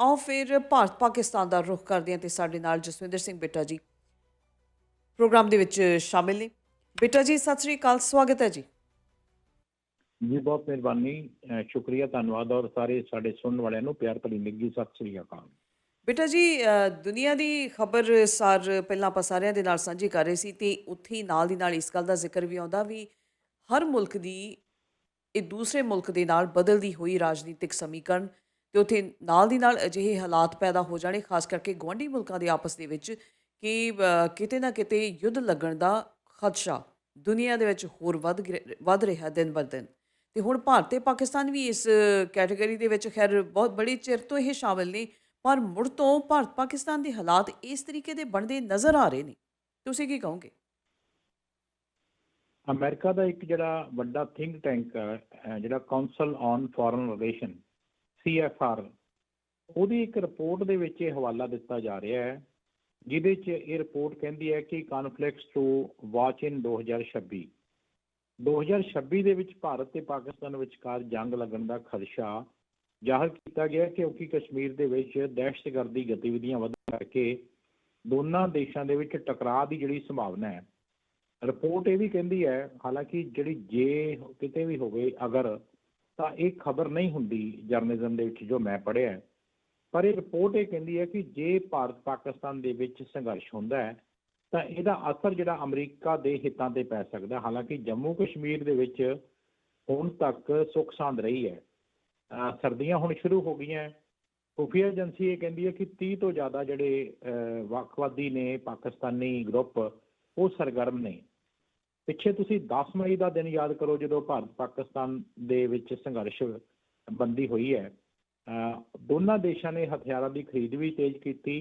ਆਓ ਫਿਰ ਭਾਰਤ ਪਾਕਿਸਤਾਨ ਦਾ ਰੁਖ ਕਰਦੇ ਹਾਂ ਤੇ ਸਾਡੇ ਨਾਲ ਜਸਵਿੰਦਰ ਸਿੰਘ ਬਿੱਟਾ ਜੀ ਪ੍ਰੋਗਰਾਮ ਦੇ ਵਿੱਚ ਸ਼ਾਮਿਲ ਨੇ। ਬਿੱਟਾ ਜੀ ਸਤਿ ਸ੍ਰੀ ਅਕਾਲ ਸਵਾਗਤ ਹੈ ਜੀ। ਜੀ ਬਹੁਤ ਮਿਹਰਬਾਨੀ ਸ਼ੁਕਰੀਆ ਧੰਨਵਾਦ ਔਰ ਸਾਰੇ ਸਾਡੇ ਸੁਣਨ ਵਾਲਿਆਂ ਨੂੰ ਪਿਆਰ ਭਰੀ ਨਿੱਘੀ ਸਤਿ ਸ੍ਰੀ ਅਕਾਲ। ਬੇਟਾ ਜੀ ਦੁਨੀਆ ਦੀ ਖਬਰ ਸਾਰ ਪਹਿਲਾਂ ਆਪਾਂ ਸਾਰਿਆਂ ਦੇ ਨਾਲ ਸਾਂਝੀ ਕਰ ਰਹੇ ਸੀ ਤੇ ਉੱਥੇ ਨਾਲ ਦੀ ਨਾਲ ਇਸ ਗੱਲ ਦਾ ਜ਼ਿਕਰ ਵੀ ਆਉਂਦਾ ਵੀ ਹਰ ਮੁਲਕ ਦੀ ਇਹ ਦੂਸਰੇ ਮੁਲਕ ਦੇ ਨਾਲ ਬਦਲਦੀ ਹੋਈ ਰਾਜਨੀਤਿਕ ਸਮੀਕਰਨ ਤੇ ਉੱਥੇ ਨਾਲ ਦੀ ਨਾਲ ਅਜਿਹੇ ਹਾਲਾਤ ਪੈਦਾ ਹੋ ਜਾਣੇ, ਖਾਸ ਕਰਕੇ ਗੁਆਂਢੀ ਮੁਲਕਾਂ ਦੇ ਆਪਸ ਦੇ ਵਿੱਚ ਕਿ ਕਿਤੇ ਨਾ ਕਿਤੇ ਯੁੱਧ ਲੱਗਣ ਦਾ ਖਦਸ਼ਾ ਦੁਨੀਆ ਦੇ ਵਿੱਚ ਹੋਰ ਵੱਧ ਵੱਧ ਰਿਹਾ ਦਿਨ ਬਰ ਦਿਨ। ਤੇ ਹੁਣ ਭਾਰਤ ਤੇ ਪਾਕਿਸਤਾਨ ਵੀ ਇਸ ਕੈਟਾਗਰੀ ਦੇ ਵਿੱਚ ਖੈਰ ਬਹੁਤ ਬੜੀ ਚਿਰ ਤੋਂ ਇਹ ਸ਼ਾਮਿਲ ਨੇ, ਪਰ ਮੁੜ ਤੋਂ ਭਾਰਤ ਪਾਕਿਸਤਾਨ ਦੇ ਹਾਲਾਤ ਇਸ ਤਰੀਕੇ ਦੇ ਬਣਦੇ ਨਜ਼ਰ ਆ ਰਹੇ ਨੇ। ਤੁਸੀਂ ਕੀ ਕਹੋਗੇ? ਅਮਰੀਕਾ ਦਾ ਇੱਕ ਜਿਹੜਾ ਵੱਡਾ ਥਿੰਕ ਟੈਂਕ ਹੈ ਜਿਹੜਾ council on foreign relation CFR ਉਹਦੀ ਇੱਕ ਰਿਪੋਰਟ ਦੇ ਵਿੱਚ ਇਹ ਹਵਾਲਾ ਦਿੱਤਾ ਜਾ ਰਿਹਾ ਹੈ, ਜਿਹਦੇ 'ਚ ਇਹ ਰਿਪੋਰਟ ਕਹਿੰਦੀ ਹੈ ਕਿ ਕਨਫਲਿਕਟਸ ਟੂ ਵਾਚ ਇਨ 2026 2026 ਦੇ ਵਿੱਚ ਭਾਰਤ ਤੇ ਪਾਕਿਸਤਾਨ ਵਿਚਕਾਰ ਜੰਗ ਲੱਗਣ ਦਾ ਖਦਸ਼ਾ ਜ਼ਾਹਰ ਕੀਤਾ ਗਿਆ ਕਿਉਂਕਿ ਕਸ਼ਮੀਰ ਦੇ ਵਿੱਚ ਦਹਿਸ਼ਤਗਰਦੀ ਗਤੀਵਿਧੀਆਂ ਵਧਣ ਕਰਕੇ ਦੋਨਾਂ ਦੇਸ਼ਾਂ ਦੇ ਵਿੱਚ ਟਕਰਾਅ ਦੀ ਜਿਹੜੀ ਸੰਭਾਵਨਾ ਹੈ। ਰਿਪੋਰਟ ਇਹ ਵੀ ਕਹਿੰਦੀ ਹੈ, ਹਾਲਾਂਕਿ ਜਿਹੜੀ ਜੇ ਕਿਤੇ ਵੀ ਹੋਵੇ, ਅਗਰ ਤਾਂ ਇਹ ਖਬਰ ਨਹੀਂ ਹੁੰਦੀ ਜਰਨਲਿਜ਼ਮ ਦੇ ਵਿੱਚ ਜੋ ਮੈਂ ਪੜ੍ਹਿਆ ਪਰ ਇਹ ਰਿਪੋਰਟ ਇਹ ਕਹਿੰਦੀ ਹੈ ਕਿ ਜੇ ਭਾਰਤ ਪਾਕਿਸਤਾਨ ਦੇ ਵਿੱਚ ਸੰਘਰਸ਼ ਹੁੰਦਾ ਹੈ, ਤਾਂ ਇਹਦਾ ਅਸਰ ਜਿਹੜਾ ਅਮਰੀਕਾ ਦੇ ਹਿੱਤਾਂ ਤੇ ਪੈ ਸਕਦਾ ਹਾਲਾਂਕਿ ਜੰਮੂ ਕਸ਼ਮੀਰ ਦੇ ਵਿੱਚ ਹੁਣ ਤੱਕ ਸੁੱਖ ਸਾਂਦ ਰਹੀ ਹੈ। ਸਰਦੀਆਂ ਹੁਣ ਸ਼ੁਰੂ ਹੋ ਗਈਆਂ ਖੁਫੀਆ ਏਜੰਸੀ ਇਹ ਕਹਿੰਦੀ ਹੈ ਕਿ 30 ਤੋਂ ਜ਼ਿਆਦਾ ਜਿਹੜੇ ਵੱਖਵਾਦੀ ਨੇ ਪਾਕਿਸਤਾਨੀ ਗਰੁੱਪ, ਉਹ ਸਰਗਰਮ ਨੇ। ਪਿੱਛੇ ਤੁਸੀਂ 10 ਮਈ ਦਾ ਦਿਨ ਯਾਦ ਕਰੋ ਜਦੋਂ ਭਾਰਤ ਪਾਕਿਸਤਾਨ ਦੇ ਵਿੱਚ ਸੰਘਰਸ਼ ਬੰਦੀ ਹੋਈ ਹੈ। ਦੋਨਾਂ ਦੇਸ਼ਾਂ ਨੇ ਹਥਿਆਰਾਂ ਦੀ ਖਰੀਦ ਵੀ ਤੇਜ਼ ਕੀਤੀ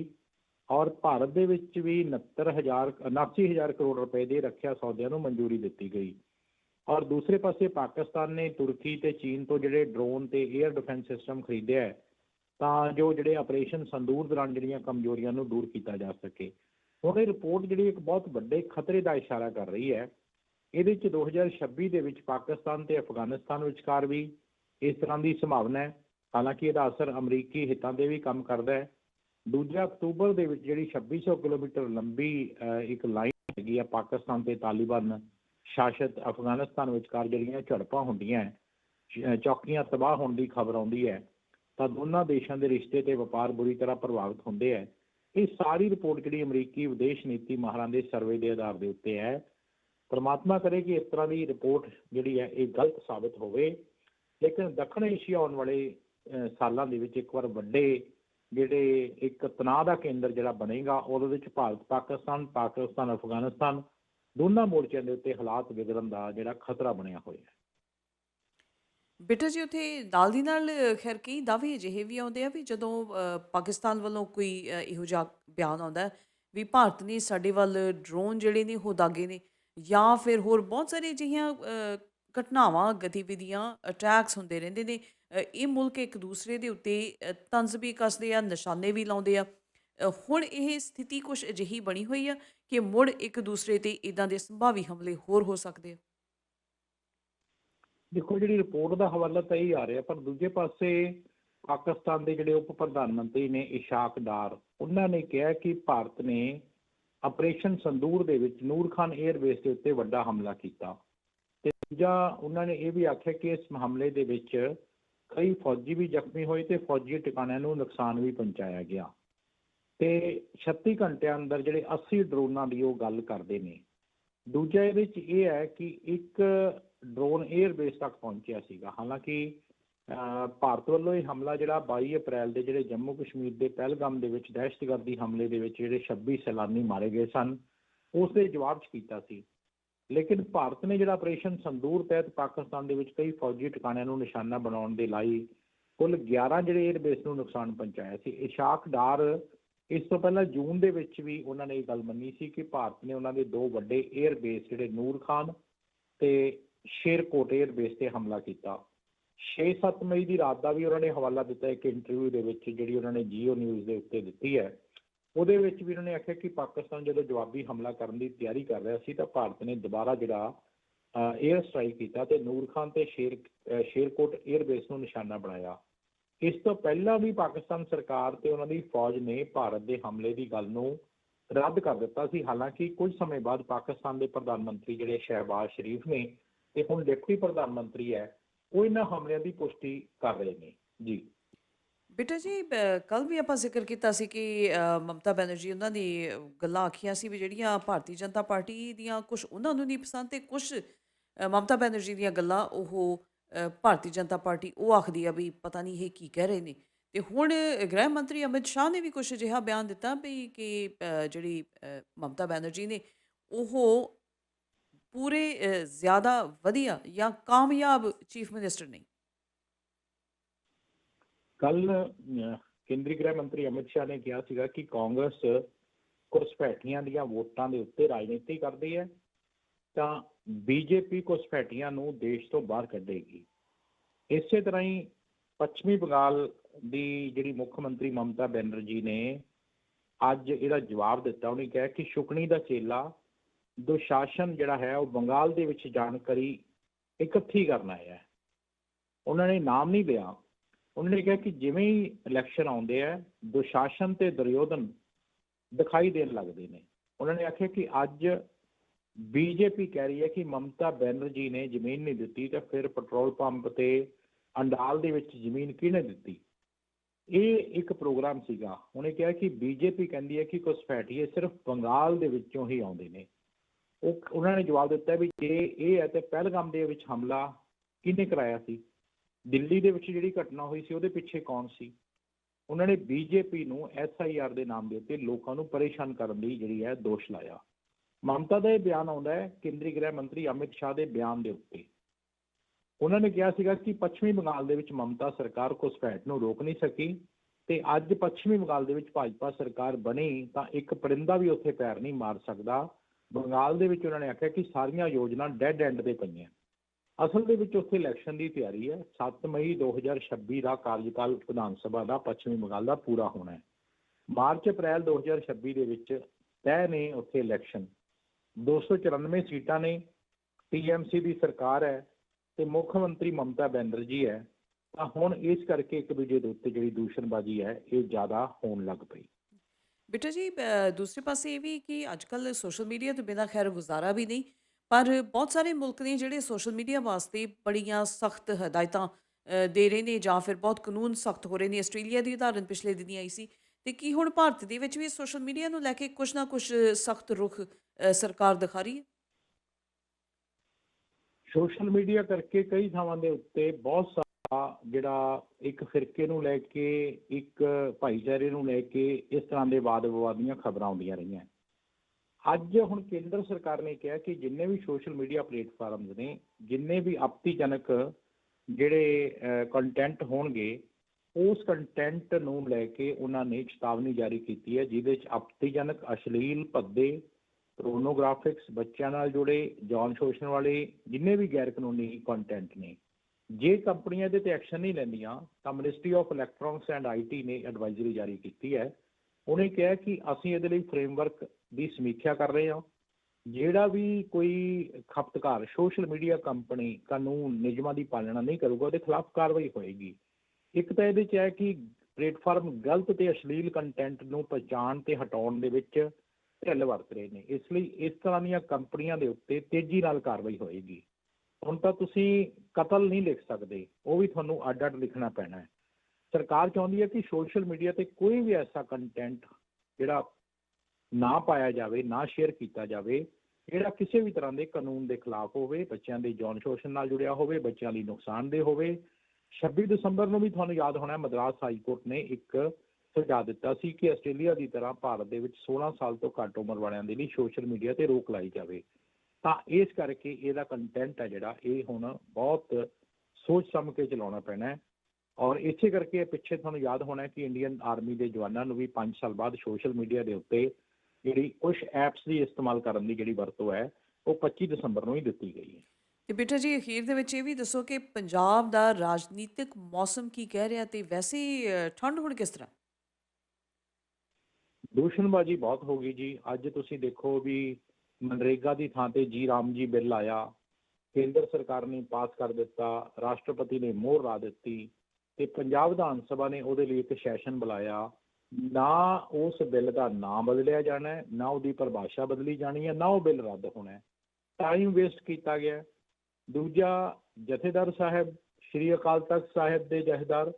ਔਰ ਭਾਰਤ ਦੇ ਵਿੱਚ ਵੀ 69000 79000 ਕਰੋੜ ਰੁਪਏ ਦੇ ਰੱਖਿਆ ਸੌਦਿਆਂ ਨੂੰ ਮਨਜ਼ੂਰੀ ਦਿੱਤੀ ਗਈ। ਔਰ ਦੂਸਰੇ ਪਾਸੇ ਪਾਕਿਸਤਾਨ ਨੇ ਤੁਰਕੀ ਤੇ ਚੀਨ ਤੋਂ ਜਿਹੜੇ ਡਰੋਨ ਤੇ 에ਅਰ ਡਿਫੈਂਸ ਸਿਸਟਮ ਖਰੀਦਿਆ ਹੈ, ਤਾਂ ਜੋ ਜਿਹੜੇ ਆਪਰੇਸ਼ਨ ਸੰਦੂਰ ਦੌਰਾਨ ਜਿਹੜੀਆਂ ਕਮਜ਼ੋਰੀਆਂ ਨੂੰ ਦੂਰ ਕੀਤਾ ਜਾ ਸਕੇ। ਹੁਣ ਇਹ ਰਿਪੋਰਟ ਜਿਹੜੀ ਇੱਕ ਬਹੁਤ ਵੱਡੇ ਖਤਰੇ ਦਾ ਇਸ਼ਾਰਾ ਕਰ ਰਹੀ ਹੈ। ਇਹਦੇ ਵਿੱਚ 2026 ਦੇ ਵਿੱਚ ਪਾਕਿਸਤਾਨ ਤੇ ਅਫਗਾਨਿਸਤਾਨ ਵਿਚਕਾਰ ਵੀ ਇਸ ਤਰ੍ਹਾਂ ਦੀ ਸੰਭਾਵਨਾ ਹੈ। ਹਾਲਾਂਕਿ ਇਹਦਾ ਅਸਰ ਅਮਰੀਕੀ ਹਿੱਤਾਂ ਤੇ ਵੀ ਕੰਮ ਕਰਦਾ ਹੈ। ਦੂਜਾ ਅਕਤੂਬਰ ਦੇ ਵਿੱਚ ਜਿਹੜੀ 2600 ਕਿਲੋਮੀਟਰ ਲੰਬੀ ਅਹ, ਇੱਕ ਲਾਈਨ ਹੈਗੀ ਆ ਪਾਕਿਸਤਾਨ ਤੇ ਤਾਲਿਬਾਨ ਸ਼ਾਸਿਤ ਅਫਗਾਨਿਸਤਾਨ ਵਿਚਕਾਰ ਜਿਹੜੀਆਂ ਝੜਪਾਂ ਹੁੰਦੀਆਂ ਚੌਕੀਆਂ ਤਬਾਹ ਹੋਣ ਦੀ ਖਬਰ ਆਉਂਦੀ ਹੈ ਤਾਂ ਦੋਨਾਂ ਦੇਸ਼ਾਂ ਦੇ ਰਿਸ਼ਤੇ ਤੇ ਵਪਾਰ ਬੁਰੀ ਤਰ੍ਹਾਂ ਪ੍ਰਭਾਵਿਤ ਹੁੰਦੇ ਹੈ। ਇਹ ਸਾਰੀ ਰਿਪੋਰਟ ਜਿਹੜੀ ਅਮਰੀਕੀ ਵਿਦੇਸ਼ ਨੀਤੀ ਮਾਹਰਾਂ ਦੇ ਸਰਵੇ ਦੇ ਆਧਾਰ ਦੇ ਉੱਤੇ ਹੈ। ਪਰਮਾਤਮਾ ਕਰੇ ਕਿ ਇਸ ਤਰ੍ਹਾਂ ਦੀ ਰਿਪੋਰਟ ਜਿਹੜੀ ਹੈ ਇਹ ਗਲਤ ਸਾਬਤ ਹੋਵੇ। ਲੇਕਿਨ ਦੱਖਣ ਏਸ਼ੀਆ ਆਉਣ ਵਾਲੇ ਸਾਲਾਂ ਦੇ ਵਿੱਚ ਇੱਕ ਵਾਰ ਵੱਡੇ ਜਿਹੜੇ ਇੱਕ ਤਣਾਅ ਦਾ ਕੇਂਦਰ ਜਿਹੜਾ ਬਣੇਗਾ, ਉਹਦੇ ਵਿੱਚ ਭਾਰਤ, ਪਾਕਿਸਤਾਨ ਪਾਕਿਸਤਾਨ, ਅਫਗਾਨਿਸਤਾਨ ਦੋਨਾਂ ਮੋਰਚਿਆਂ ਦੇ ਉੱਤੇ ਹਾਲਾਤ ਵਿਗੜਨ ਦਾ ਜਿਹੜਾ ਖਤਰਾ ਬਣਿਆ ਹੋਇਆ ਹੈ। ਬੇਟਾ ਜੀ, ਉੱਥੇ ਨਾਲ ਦੀ ਨਾਲ, ਖੈਰ, ਕਈ ਦਾਅਵੇ ਅਜਿਹੇ ਵੀ ਆਉਂਦੇ ਆ ਵੀ ਜਦੋਂ ਪਾਕਿਸਤਾਨ ਵੱਲੋਂ ਕੋਈ ਇਹੋ ਜਿਹਾ ਬਿਆਨ ਆਉਂਦਾ ਵੀ ਭਾਰਤ ਨੇ ਸਾਡੇ ਵੱਲ ਡਰੋਨ ਜਿਹੜੇ ਨੇ ਉਹ ਦਾਗੇ ਨੇ ਜਾਂ ਫਿਰ ਹੋਰ ਬਹੁਤ ਸਾਰੀ ਅਜਿਹੀਆਂ ਅ, ਘਟਨਾਵਾਂ ਗਤੀਵਿਧੀਆਂ ਅਟੈਕਸ ਹੁੰਦੇ ਰਹਿੰਦੇ ਨੇ ਅ, ਇਹ ਮੁਲਕ ਇੱਕ ਦੂਸਰੇ ਦੇ ਉੱਤੇ ਅ, ਤੰਜ਼ ਵੀ ਕੱਸਦੇ ਆ ਨਿਸ਼ਾਨੇ ਵੀ ਲਾਉਂਦੇ ਆ। ਅ, ਹੁਣ ਇਹ ਸਥਿਤੀ ਕੁਝ ਅਜਿਹੀ ਬਣੀ ਹੋਈ ਆ ਕਿ ਮੁੜ ਇੱਕ ਦੂਸਰੇ ਤੇ ਇਦਾਂ ਦੇ ਸੰਭਾਵੀ ਹਮਲੇ ਹੋਰ ਹੋ ਸਕਦੇ ਆ। ਦੇਖੋ ਜਿਹੜੀ ਰਿਪੋਰਟ ਦਾ ਹਵਾਲਾ ਤਾਂ ਇਹ ਆ ਰਿਹਾ ਪਰ ਦੂਜੇ ਪਾਸੇ ਪਾਕਿਸਤਾਨ ਦੇ ਜਿਹੜੇ ਉਪ ਪ੍ਰਧਾਨ ਮੰਤਰੀ ਨੇ ਇਸ਼ਾਕ ਡਾਰ ਉਹਨਾਂ ਨੇ ਕਿਹਾ ਕਿ ਭਾਰਤ ਨੇ ਆਪਰੇਸ਼ਨ ਸੰਦੂਰ ਦੇ ਵਿੱਚ ਨੂਰ ਖਾਨ 에ਅਰਬੇਸ ਦੇ ਉੱਤੇ ਵੱਡਾ ਹਮਲਾ ਕੀਤਾ। ਤੇ ਦੂਜਾ, ਉਹਨਾਂ ਨੇ ਇਹ ਵੀ ਆਖਿਆ ਕਿ ਇਸ ਹਮਲੇ ਦੇ ਵਿੱਚ ਕਈ ਫੌਜੀ ਵੀ ਜ਼ਖਮੀ ਹੋਏ ਤੇ ਫੌਜੀ ਟਿਕਾਣਿਆਂ ਨੂੰ ਨੁਕਸਾਨ ਵੀ ਪਹੁੰਚਾਇਆ ਗਿਆ। ਤੇ 36 ਘੰਟਿਆਂ ਅੰਦਰ ਜਿਹੜੇ 80 ਡਰੋਨਾਂ ਦੀ ਉਹ ਗੱਲ ਕਰਦੇ ਨੇ। ਦੂਜਾ ਇਹਦੇ ਵਿੱਚ ਇਹ ਹੈ ਕਿ ਇੱਕ ਡਰੋਨ 에ਅਰਬੇਸ ਤੱਕ ਪਹੁੰਚਿਆ ਸੀਗਾ। ਹਾਲਾਂਕਿ ਭਾਰਤ ਵੱਲੋਂ ਇਹ ਹਮਲਾ ਜਿਹੜਾ ਬਾਈ ਅਪ੍ਰੈਲ ਦੇ ਜਿਹੜੇ ਜੰਮੂ ਕਸ਼ਮੀਰ ਦੇ ਪਹਿਲਗਾਮ ਦੇ ਵਿੱਚ ਦਹਿਸ਼ਤਗਰਦੀ ਹਮਲੇ ਦੇ ਵਿੱਚ ਜਿਹੜੇ 26 ਸੈਲਾਨੀ ਮਾਰੇ ਗਏ ਸਨ, ਉਸ ਦੇ ਜਵਾਬ 'ਚ ਕੀਤਾ ਸੀ। ਲੇਕਿਨ ਭਾਰਤ ਨੇ ਜਿਹੜਾ ਆਪਰੇਸ਼ਨ ਸੰਦੂਰ ਤਹਿਤ ਪਾਕਿਸਤਾਨ ਦੇ ਵਿੱਚ ਕਈ ਫੌਜੀ ਟਿਕਾਣਿਆਂ ਨੂੰ ਨਿਸ਼ਾਨਾ ਬਣਾਉਣ ਦੇ ਲਈ ਕੁੱਲ 11 ਜਿਹੜੇ 에ਅਰ ਬੇਸ ਨੂੰ ਨੁਕਸਾਨ ਪਹੁੰਚਾਇਆ ਸੀ। ਇਸ਼ਾਕ ਡਾਰ ਇਸ ਤੋਂ ਪਹਿਲਾਂ ਜੂਨ ਦੇ ਵਿੱਚ ਵੀ ਉਹਨਾਂ ਨੇ ਇਹ ਗੱਲ ਮੰਨੀ ਸੀ ਕਿ ਭਾਰਤ ਨੇ ਉਹਨਾਂ ਦੇ ਦੋ ਵੱਡੇ 에ਅਰ ਬੇਸ ਜਿਹੜੇ ਨੂਰ ਖਾਨ ਤੇ ਸ਼ੇਰਕੋਟ 에ਅਰ ਬੇਸ ਤੇ ਹਮਲਾ ਕੀਤਾ। 6-7 ਮਈ ਦੀ ਰਾਤ ਦਾ ਵੀ ਉਹਨਾਂ ਨੇ ਹਵਾਲਾ ਦਿੱਤਾ ਇੱਕ ਇੰਟਰਵਿਊ ਦੇ ਵਿੱਚ, ਜਿਹੜੀ ਉਹਨਾਂ ਨੇ ਜੀਓ ਨਿਊਜ਼ ਦੇ ਉੱਤੇ ਦਿੱਤੀ ਹੈ। ਉਹਦੇ ਵਿੱਚ ਵੀ ਉਹਨਾਂ ਨੇ ਆਖਿਆ ਕਿ ਪਾਕਿਸਤਾਨ ਜਦੋਂ ਜਵਾਬੀ ਹਮਲਾ ਕਰਨ ਦੀ ਤਿਆਰੀ ਕਰ ਰਿਹਾ ਸੀ ਤਾਂ ਭਾਰਤ ਨੇ ਦੁਬਾਰਾ ਜਿਹੜਾ 에ਅਰ ਸਟ੍ਰਾਈਕ ਕੀਤਾ ਤੇ ਨੂਰ ਖਾਨ ਤੇ ਸ਼ੇਰ ਸ਼ੇਰਕੋਟ 에ਅਰ ਬੇਸ ਨੂੰ ਨਿਸ਼ਾਨਾ ਬਣਾਇਆ। ਇਸ ਤੋਂ ਪਹਿਲਾਂ ਵੀ ਪਾਕਿਸਤਾਨ ਸਰਕਾਰ ਤੇ ਉਹਨਾਂ ਦੀ ਫੌਜ ਨੇ ਭਾਰਤ ਦੇ ਹਮਲੇ ਦੀ ਗੱਲ ਨੂੰ ਰੱਦ ਕਰ ਦਿੱਤਾ ਸੀ। ਹਾਲਾਂਕਿ ਕੁਝ ਸਮੇਂ ਬਾਅਦ ਪਾਕਿਸਤਾਨ ਦੇ ਪ੍ਰਧਾਨ ਮੰਤਰੀ ਜਿਹੜੇ ਸ਼ਹਿਬਾਜ਼ ਸ਼ਰੀਫ ਨੇ, ਤੇ ਹੁਣ ਡਿਪਟੀ ਪ੍ਰਧਾਨ ਮੰਤਰੀ ਹੈ ਉਹ ਇਹਨਾਂ ਹਮਲਿਆਂ ਦੀ ਪੁਸ਼ਟੀ ਕਰ ਰਹੇ ਨੇ। ਜੀ। ਬੇਟਾ ਜੀ ਕੱਲ ਵੀ ਆਪਾਂ ਜ਼ਿਕਰ ਕੀਤਾ ਸੀ ਕਿ ਮਮਤਾ ਬੈਨਰਜੀ ਉਹਨਾਂ ਦੀ ਗੱਲਾਂ ਆਖੀਆਂ ਸੀ ਵੀ ਜਿਹੜੀਆਂ ਭਾਰਤੀ ਜਨਤਾ ਪਾਰਟੀ ਦੀਆਂ ਕੁਝ ਉਹਨਾਂ ਨੂੰ ਨਹੀਂ ਪਸੰਦ ਤੇ ਕੁਝ ਮਮਤਾ ਬੈਨਰਜੀ ਦੀਆਂ ਗੱਲਾਂ ਉਹ ਭਾਰਤੀ ਜਨਤਾ ਪਾਰਟੀ ਉਹ ਆਖਦੀ ਆ ਵੀ ਪਤਾ ਨਹੀਂ ਇਹ ਕੀ ਕਹਿ ਰਹੇ ਨੇ। ਤੇ ਹੁਣ ਗ੍ਰਹਿ ਮੰਤਰੀ ਅਮਿਤ ਸ਼ਾਹ ਨੇ ਵੀ ਕੁਝ ਅਜਿਹਾ ਬਿਆਨ ਦਿੱਤਾ ਵੀ ਕਿ ਜਿਹੜੀ ਮਮਤਾ ਬੈਨਰਜੀ ਨੇ ਉਹ ਪੂਰੇ ਅ, ਜ਼ਿਆਦਾ ਵਧੀਆ ਜਾਂ ਕਾਮਯਾਬ ਚੀਫ ਮਿਨਿਸਟਰ ਨਹੀਂ? ਕੱਲ ਕੇਂਦਰੀ ਗ੍ਰਹਿ ਮੰਤਰੀ ਅਮਿਤ ਸ਼ਾਹ ਨੇ ਕਿਹਾ ਸੀਗਾ ਕਿ ਕਾਂਗਰਸ ਘੁਸਪੈਠੀਆਂ ਦੀਆਂ ਵੋਟਾਂ ਦੇ ਉੱਤੇ ਰਾਜਨੀਤੀ ਕਰਦੀ ਹੈ ਤਾਂ ਬੀਜੇਪੀ ਘੁਸਪੈਠੀਆਂ ਨੂੰ ਦੇਸ਼ ਤੋਂ ਬਾਹਰ ਕੱਢੇਗੀ। ਇਸੇ ਤਰ੍ਹਾਂ ਹੀ ਪੱਛਮੀ ਬੰਗਾਲ ਦੀ ਜਿਹੜੀ ਮੁੱਖ ਮੰਤਰੀ ਮਮਤਾ ਬੈਨਰਜੀ ਨੇ ਅੱਜ ਇਹਦਾ ਜਵਾਬ ਦਿੱਤਾ। ਉਹਨੇ ਕਿਹਾ ਕਿ ਸ਼ੁਕਣੀ ਦਾ ਚੇਲਾ ਦੁਸ਼ਾਸਨ ਜਿਹੜਾ ਹੈ, ਉਹ ਬੰਗਾਲ ਦੇ ਵਿੱਚ ਜਾਣਕਾਰੀ ਇਕੱਠੀ ਕਰਨ ਆਇਆ ਹੈ। ਉਹਨਾਂ ਨੇ ਨਾਮ ਨਹੀਂ ਲਿਆ। ਉਹਨਾਂ ਨੇ ਕਿਹਾ ਕਿ ਜਿਵੇਂ ਹੀ ਇਲੈਕਸ਼ਨ ਆਉਂਦੇ ਆ ਦੁਸ਼ਾਸਨ ਤੇ ਦੁਰਯੋਧਨ ਦਿਖਾਈ ਦੇਣ ਲੱਗਦੇ ਨੇ। ਉਹਨਾਂ ਨੇ ਆਖਿਆ ਕਿ ਅੱਜ ਬੀਜੇਪੀ ਕਹਿ ਰਹੀ ਹੈ ਕਿ ਮਮਤਾ ਬੈਨਰਜੀ ਨੇ ਜ਼ਮੀਨ ਨਹੀਂ ਦਿੱਤੀ ਤਾਂ ਫਿਰ ਪੈਟਰੋਲ ਪੰਪ ਤੇ ਅੰਡਾਲ ਦੇ ਵਿੱਚ ਜ਼ਮੀਨ ਕਿਹਨੇ ਦਿੱਤੀ? ਇਹ ਇੱਕ ਪ੍ਰੋਗਰਾਮ ਸੀਗਾ। ਉਹਨੇ ਕਿਹਾ ਕਿ ਬੀਜੇਪੀ ਕਹਿੰਦੀ ਹੈ ਕਿ ਘੁਸਪੈਠੀਏ ਸਿਰਫ ਬੰਗਾਲ ਦੇ ਵਿੱਚੋਂ ਹੀ ਆਉਂਦੇ ਨੇ। ਉਹ ਉਹਨਾਂ ਨੇ ਜਵਾਬ ਦਿੱਤਾ ਵੀ ਜੇ ਇਹ ਹੈ ਤੇ ਪਹਿਲਗਾਮ ਦੇ ਵਿੱਚ ਹਮਲਾ ਕਿਹਨੇ ਕਰਾਇਆ ਸੀ? ਦਿੱਲੀ ਦੇ ਵਿੱਚ ਜਿਹੜੀ ਘਟਨਾ ਹੋਈ ਸੀ ਉਹਦੇ ਪਿੱਛੇ ਕੌਣ ਸੀ? ਉਹਨਾਂ ਨੇ ਬੀਜੇਪੀ ਨੂੰ ਐਸਆਈਆਰ ਦੇ ਨਾਮ ਦੇ ਉੱਤੇ ਲੋਕਾਂ ਨੂੰ ਪਰੇਸ਼ਾਨ ਕਰਨ ਦੀ ਜਿਹੜੀ ਹੈ ਦੋਸ਼ ਲਾਇਆ। ਮਮਤਾ ਦਾ ਇਹ ਬਿਆਨ ਆਉਂਦਾ ਹੈ, ਕੇਂਦਰੀ ਗ੍ਰਹਿ ਮੰਤਰੀ ਅਮਿਤ ਸ਼ਾਹ ਦੇ ਬਿਆਨ ਦੇ ਉੱਤੇ। ਉਹਨਾਂ ਨੇ ਕਿਹਾ ਸੀਗਾ ਕਿ ਪੱਛਮੀ ਬੰਗਾਲ ਦੇ ਵਿੱਚ ਮਮਤਾ ਸਰਕਾਰ ਘੁਸਪੈਠ ਨੂੰ ਰੋਕ ਨਹੀਂ ਸਕੀ ਤੇ ਅੱਜ ਪੱਛਮੀ ਬੰਗਾਲ ਦੇ ਵਿੱਚ ਭਾਜਪਾ ਸਰਕਾਰ ਬਣੀ ਤਾਂ ਇੱਕ ਪਰਿੰਦਾ ਵੀ ਉੱਥੇ ਪੈਰ ਨਹੀਂ ਮਾਰ ਸਕਦਾ। ਬੰਗਾਲ ਦੇ ਵਿੱਚ ਉਹਨਾਂ ਨੇ ਆਖਿਆ ਕਿ ਸਾਰੀਆਂ ਯੋਜਨਾ ਡੈੱਡ ਐਂਡ ਤੇ ਪਈਆਂ। ਅਸਲ ਦੇ ਵਿੱਚ ਉੱਥੇ ਇਲੈਕਸ਼ਨ ਦੀ ਤਿਆਰੀ ਹੈ। 7 ਮਈ 2026 ਦਾ ਕਾਰਜਕਾਲ ਵਿਧਾਨ ਸਭਾ ਦਾ, ਪੱਛਮੀ ਬੰਗਾਲ ਦਾ ਪੂਰਾ ਹੋਣਾ ਹੈ। ਮਾਰਚ ਅਪ੍ਰੈਲ 2026 ਦੇ ਵਿੱਚ ਤੈਅ ਨੇ ਉੱਥੇ ਇਲੈਕਸ਼ਨ 294 ਸੀਟਾਂ ਨੇ। ਟੀਐਮਸੀ ਦੀ ਸਰਕਾਰ ਹੈ ਤੇ ਮੁੱਖ ਮੰਤਰੀ ਮਮਤਾ ਬੈਨਰਜੀ ਹੈ। ਤਾਂ ਹੁਣ ਇਸ ਕਰਕੇ ਇੱਕ ਦੂਜੇ ਦੇ ਉੱਤੇ ਜਿਹੜੀ ਦੂਸ਼ਣਬਾਜ਼ੀ ਹੈ, ਇਹ ਜ਼ਿਆਦਾ ਹੋਣ ਲੱਗ ਪਈ। ਬੇਟਾ ਜੀ ਅ, ਦੂਸਰੇ ਪਾਸੇ ਇਹ ਵੀ ਕਿ ਅੱਜ ਕੱਲ ਸੋਸ਼ਲ ਮੀਡੀਆ ਤੋਂ ਬਿਨਾਂ ਖੈਰ ਗੁਜ਼ਾਰਾ ਵੀ ਨਹੀਂ ਪਰ ਬਹੁਤ ਸਾਰੇ ਮੁਲਕ ਨੇ ਜਿਹੜੇ ਸੋਸ਼ਲ ਮੀਡੀਆ ਵਾਸਤੇ ਬੜੀਆਂ ਸਖਤ ਹਦਾਇਤਾਂ ਅ, ਦੇ ਰਹੇ ਨੇ ਜਾਂ ਫਿਰ ਬਹੁਤ ਕਾਨੂੰਨ ਸਖਤ ਹੋ ਰਹੇ ਨੇ। ਆਸਟ੍ਰੇਲੀਆ ਦੀ ਉਦਾਹਰਨ ਪਿਛਲੇ ਦਿਨੀ ਆਈ ਸੀ ਤੇ ਕੀ ਹੁਣ ਭਾਰਤ ਦੇ ਵਿੱਚ ਵੀ ਸੋਸ਼ਲ ਮੀਡੀਆ ਨੂੰ ਲੈ ਕੇ ਕੁਝ ਨਾ ਕੁਝ ਸਖਤ ਰੁਖ ਅ, ਸਰਕਾਰ ਦਿਖਾ ਰਹੀ ਹੈ? ਸੋਸ਼ਲ ਮੀਡੀਆ ਕਰਕੇ ਕਈ ਥਾਵਾਂ ਦੇ ਉੱਤੇ ਬਹੁਤ ਜਿਹੜਾ ਇੱਕ ਫਿਰਕੇ ਨੂੰ ਲੈ ਕੇ, ਇੱਕ ਭਾਈਚਾਰੇ ਨੂੰ ਲੈ ਕੇ ਇਸ ਤਰ੍ਹਾਂ ਦੇ ਵਾਦ ਵਿਵਾਦ ਦੀਆਂ ਖਬਰਾਂ ਆਉਂਦੀਆਂ ਰਹੀਆਂ। ਅੱਜ ਹੁਣ ਕੇਂਦਰ ਸਰਕਾਰ ਨੇ ਕਿਹਾ ਕਿ ਜਿੰਨੇ ਵੀ ਸੋਸ਼ਲ ਮੀਡੀਆ ਪਲੇਟਫਾਰਮਸ ਨੇ, ਜਿੰਨੇ ਵੀ ਆਪਤੀਜਨਕ ਜਿਹੜੇ ਕੰਟੈਂਟ ਹੋਣਗੇ, ਉਸ ਕੰਟੈਂਟ ਨੂੰ ਲੈ ਕੇ ਉਹਨਾਂ ਨੇ ਚੇਤਾਵਨੀ ਜਾਰੀ ਕੀਤੀ ਹੈ, ਜਿਹਦੇ ਵਿੱਚ ਆਪਤੀਜਨਕ, ਅਸ਼ਲੀਲ, ਭੱਦੇ ਪ੍ਰੋਨੋਗ੍ਰਾਫਿਕਸ ਬੱਚਿਆਂ ਨਾਲ ਜੁੜੇ ਜੌਨ ਸ਼ੋਸ਼ਣ ਵਾਲੇ, ਜਿੰਨੇ ਵੀ ਗੈਰ ਕਾਨੂੰਨੀ ਕੰਟੈਂਟ ਨੇ ਜੇ ਕੰਪਨੀਆਂ ਇਹਦੇ ਤੇ ਐਕਸ਼ਨ ਨਹੀਂ ਲੈਂਦੀਆਂ, ਤਾਂ ministry of electronics and IT ਨੇ ਐਡਵਾਈਜ਼ਰੀ ਜਾਰੀ ਕੀਤੀ ਹੈ। ਉਹਨੇ ਕਿਹਾ ਕਿ ਅਸੀਂ ਇਹਦੇ ਲਈ ਫਰੇਮਵਰਕ ਦੀ ਸਮੀਖਿਆ ਕਰ ਰਹੇ ਹਾਂ। ਜਿਹੜਾ ਵੀ ਕੋਈ ਖਪਤਕਾਰ ਸੋਸ਼ਲ ਮੀਡੀਆ ਕੰਪਨੀ ਕਾਨੂੰਨ, ਨਿਯਮਾਂ ਦੀ ਪਾਲਣਾ ਨਹੀਂ ਕਰੂਗਾ, ਉਹਦੇ ਖਿਲਾਫ ਕਾਰਵਾਈ ਹੋਏਗੀ। ਇੱਕ ਤਾਂ ਇਹਦੇ ਚ ਹੈ ਕਿ ਪਲੇਟਫਾਰਮ ਗਲਤ ਤੇ ਅਸ਼ਲੀਲ ਕੰਟੈਂਟ ਨੂੰ ਪਛਾਣ ਤੇ ਹਟਾਉਣ ਦੇ ਵਿੱਚ ਢਿੱਲ ਵਰਤ ਰਹੇ ਨੇ। ਇਸ ਲਈ ਇਸ ਤਰ੍ਹਾਂ ਦੀਆਂ ਕੰਪਨੀਆਂ ਦੇ ਉੱਤੇ ਤੇਜ਼ੀ ਨਾਲ ਕਾਰਵਾਈ ਹੋਏਗੀ। ਹੁਣ ਤਾਂ ਤੁਸੀਂ ਕਤਲ ਨਹੀਂ ਲਿਖ ਸਕਦੇ, ਉਹ ਵੀ ਤੁਹਾਨੂੰ ਅੱਡ-ਅੱਡ ਲਿਖਣਾ ਪੈਣਾ ਹੈ। ਸਰਕਾਰ ਚਾਹੁੰਦੀ ਹੈ ਕਿ ਸੋਸ਼ਲ ਮੀਡੀਆ ਤੇ ਕੋਈ ਵੀ ਐਸਾ ਕੰਟੈਂਟ ਜਿਹੜਾ ਨਾ ਪਾਇਆ ਜਾਵੇ, ਨਾ ਸ਼ੇਅਰ ਕੀਤਾ ਜਾਵੇ, ਜਿਹੜਾ ਕਿਸੇ ਵੀ ਤਰ੍ਹਾਂ ਦੇ ਕਾਨੂੰਨ ਦੇ ਖਿਲਾਫ ਹੋਵੇ, ਬੱਚਿਆਂ ਦੇ ਜੌਨ ਸ਼ੋਸ਼ਣ ਨਾਲ ਜੁੜਿਆ ਹੋਵੇ, ਬੱਚਿਆਂ ਲਈ ਨੁਕਸਾਨਦੇਹ ਹੋਵੇ 26 ਦਸੰਬਰ ਨੂੰ ਵੀ ਤੁਹਾਨੂੰ ਯਾਦ ਹੋਣਾ ਮਦਰਾਸ ਹਾਈ ਕੋਰਟ ਨੇ ਇੱਕ ਸੁਝਾਅ ਦਿੱਤਾ ਸੀ ਕਿ ਆਸਟ੍ਰੇਲੀਆ ਦੀ ਤਰ੍ਹਾਂ ਭਾਰਤ ਦੇ ਵਿੱਚ 16 ਸਾਲ ਤੋਂ ਘੱਟ ਉਮਰ ਵਾਲਿਆਂ ਦੇ ਲਈ ਸੋਸ਼ਲ ਮੀਡੀਆ ਤੇ ਰੋਕ ਲਾਈ ਜਾਵੇ। ਤਾਂ ਇਸ ਕਰਕੇ ਇਹਦਾ ਕੰਟੈਂਟ ਹੈ ਜਿਹੜਾ ਇਹ ਹੁਣ ਬਹੁਤ ਸੋਚ ਸਮਝ ਕੇ ਚਲਾਉਣਾ ਪੈਣਾ ਹੈ। ਔਰ ਇਸੇ ਕਰਕੇ ਪਿੱਛੇ ਤੁਹਾਨੂੰ ਯਾਦ ਹੋਣਾ ਕਿ ਇੰਡੀਅਨ ਆਰਮੀ ਦੇ ਜਵਾਨਾਂ ਨੂੰ ਵੀ 5 ਸਾਲ ਬਾਅਦ ਸੋਸ਼ਲ ਮੀਡੀਆ ਦੇ ਉੱਤੇ ਜਿਹੜੀ ਕੁਝ ਐਪਸ ਦੀ ਇਸਤੇਮਾਲ ਕਰਨ ਦੀ ਜਿਹੜੀ ਵਰਤੋਂ ਹੈ ਉਹ 25 ਦਸੰਬਰ ਨੂੰ ਹੀ ਦਿੱਤੀ ਗਈ ਹੈ। ਤੇ ਬੇਟਾ ਜੀ ਅਖੀਰ ਦੇ ਵਿੱਚ ਇਹ ਵੀ ਦੱਸੋ ਕਿ ਪੰਜਾਬ ਦਾ ਰਾਜਨੀਤਿਕ ਮੌਸਮ ਕੀ ਕਹਿ ਰਿਹਾ ਤੇ ਵੈਸੇ ਠੰਡ ਹੁਣ ਕਿਸ ਤਰ੍ਹਾਂ? ਦੂਸ਼ਣਬਾਜ਼ੀ ਬਹੁਤ ਹੋ ਗਈ ਜੀ। ਅੱਜ ਤੁਸੀਂ ਦੇਖੋ ਵੀ ਮਨਰੇਗਾ ਦੀ ਥਾਂ ਤੇ ਜੀ ਰਾਮ ਜੀ ਬਿੱਲ ਆਇਆ। ਕੇਂਦਰ ਸਰਕਾਰ ਨੇ ਪਾਸ ਕਰ ਦਿੱਤਾ, ਰਾਸ਼ਟਰਪਤੀ ਨੇ ਮੋਹਰ ਲਾ ਦਿੱਤੀ ਤੇ ਪੰਜਾਬ ਵਿਧਾਨ ਸਭਾ ਨੇ ਉਹਦੇ ਲਈ ਇੱਕ ਸੈਸ਼ਨ ਬੁਲਾਇਆ। ਨਾ ਉਸ ਬਿੱਲ ਦਾ ਨਾਮ ਬਦਲਿਆ ਜਾਣਾ ਹੈ, ਨਾ ਉਹਦੀ ਪਰਿਭਾਸ਼ਾ ਬਦਲੀ ਜਾਣੀ ਹੈ, ਨਾ ਉਹ ਬਿੱਲ ਰੱਦ ਹੋਣਾ ਹੈ। ਟਾਈਮ ਵੇਸਟ ਕੀਤਾ ਗਿਆ ਦੂਜਾ, ਜਥੇਦਾਰ ਸਾਹਿਬ, ਸ਼੍ਰੀ ਅਕਾਲ ਤਖਤ ਸਾਹਿਬ ਦੇ ਜਥੇਦਾਰ,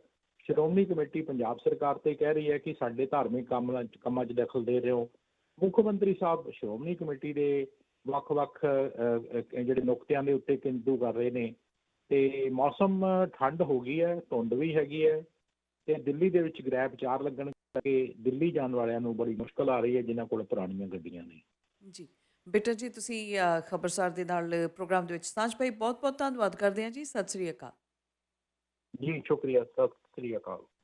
ਸ਼੍ਰੋਮਣੀ ਕਮੇਟੀ ਪੰਜਾਬ ਸਰਕਾਰ ਤੇ ਕਹਿ ਰਹੀ ਹੈ ਕਿ ਸਾਡੇ ਧਾਰਮਿਕ ਕੰਮਾਂ ਕੰਮਾਂ 'ਚ ਦਖਲ ਦੇ ਰਹੇ ਹੋ। ਮੁੱਖ ਮੰਤਰੀ ਸਾਹਿਬ ਸ਼੍ਰੋਮਣੀ ਕਮੇਟੀ ਦੇ ਵੱਖ-ਵੱਖ ਜਿਹੜੇ ਨੁਕਤਿਆਂ ਦੇ ਉੱਤੇ ਕਿੰਤੂ ਕਰ ਰਹੇ ਨੇ ਤੇ ਮੌਸਮ ਠੰਡ ਹੋ ਗਈ ਹੈ ਧੁੰਦ ਵੀ ਹੈਗੀ ਹੈ ਤੇ ਦਿੱਲੀ ਦੇ ਵਿੱਚ ਗ੍ਰੈਬ ਚਾਰ ਲੱਗਣ ਕਰਕੇ ਦਿੱਲੀ ਜਾਣ ਵਾਲਿਆਂ ਨੂੰ ਬੜੀ ਮੁਸ਼ਕਲ ਆ ਰਹੀ ਹੈ ਜਿਨ੍ਹਾਂ ਕੋਲ ਪੁਰਾਣੀਆਂ ਗੱਡੀਆਂ ਨੇ। ਜੀ। ਬਿਟਰ ਜੀ ਤੁਸੀਂ ਖਬਰਸਾਰ ਦੇ ਨਾਲ ਪ੍ਰੋਗਰਾਮ ਦੇ ਵਿੱਚ ਸਾਂਝ ਪਾਈ ਬਹੁਤ ਬਹੁਤ ਧੰਨਵਾਦ ਕਰਦੇ ਹਾਂ ਜੀ। ਸਤਿ ਸ੍ਰੀ ਅਕਾਲ। ਜੀ ਸ਼ੁਕਰੀਆ ਸਤਿ ਸ੍ਰੀ ਅਕਾਲ।